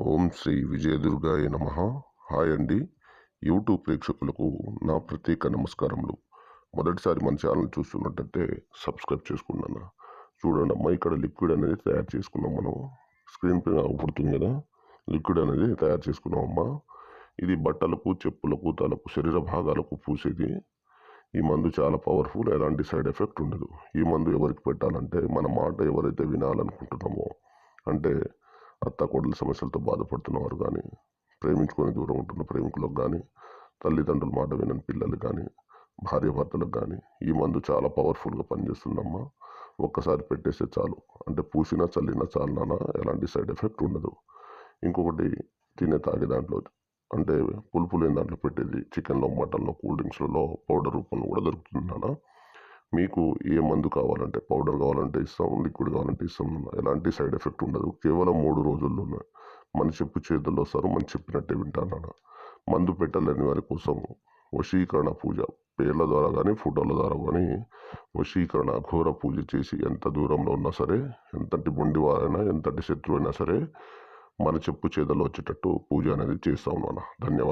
ఓం శ్రీ విజయదుర్గాయ నమ. హాయ్ అండి. యూట్యూబ్ ప్రేక్షకులకు నా ప్రత్యేక నమస్కారములు. మొదటిసారి మన ఛానల్ చూస్తున్నట్టయితే సబ్స్క్రైబ్ చేసుకున్నాను. చూడండి అమ్మా ఇక్కడ లిక్విడ్ అనేది తయారు చేసుకున్నాం మనం. స్క్రీన్ పైన అవుపడుతుంది కదా? లిక్విడ్ అనేది తయారు చేసుకున్నాం అమ్మా. ఇది బట్టలకు చెప్పులకు తలకు శరీర భాగాలకు పూసేది. ఈ మందు చాలా పవర్ఫుల్ ఎలాంటి సైడ్ ఎఫెక్ట్ ఉండదు. ఈ మందు ఎవరికి పెట్టాలంటే మన మాట ఎవరైతే వినాలనుకుంటున్నామో అంటే అత్త కోడల సమస్యలతో బాధపడుతున్నవారు కానీ ప్రేమించుకొని దూరం ఉంటున్న ప్రేమికులకు కానీ తల్లిదండ్రుల మాట వినని పిల్లలు కానీ భార్యాభర్తలకు కానీ ఈ మందు చాలా పవర్ఫుల్గా పనిచేస్తుందమ్మా. ఒక్కసారి పెట్టేస్తే చాలు. అంటే పూసినా చల్లినా చాలు నాన్న ఎలాంటి సైడ్ ఎఫెక్ట్ ఉండదు. ఇంకొకటి తినే తాగే దాంట్లో అంటే పులుపు లేని దాంట్లో పెట్టేది చికెన్లో మటన్లో కూల్ డ్రింక్స్లలో పౌడర్ రూపంలో కూడా దొరుకుతుంది నాన్న మీకు ఏ మందు కావాలంటే పౌడర్ కావాలంటే ఇస్తాం లిక్విడ్ కావాలంటే ఇస్తాం నాన్న ఎలాంటి సైడ్ ఎఫెక్ట్ ఉండదు. కేవలం మూడు రోజుల్లోనే మన చెప్పు చేతుల్లో వస్తారు మనం చెప్పినట్టే వింటాను మందు పెట్టలేని వారి కోసం వశీకరణ పూజ పేర్ల ద్వారా కానీ ఫోటోల ద్వారా కానీ వశీకరణ అఘోర పూజ చేసి ఎంత దూరంలో ఉన్నా సరే ఎంతటి మొండివారైనా ఎంతటి శత్రువు అయినా సరే మన చెప్పు చేతుల్లో వచ్చేటట్టు పూజ అనేది చేస్తాం నాన్న ధన్యవాదాలు.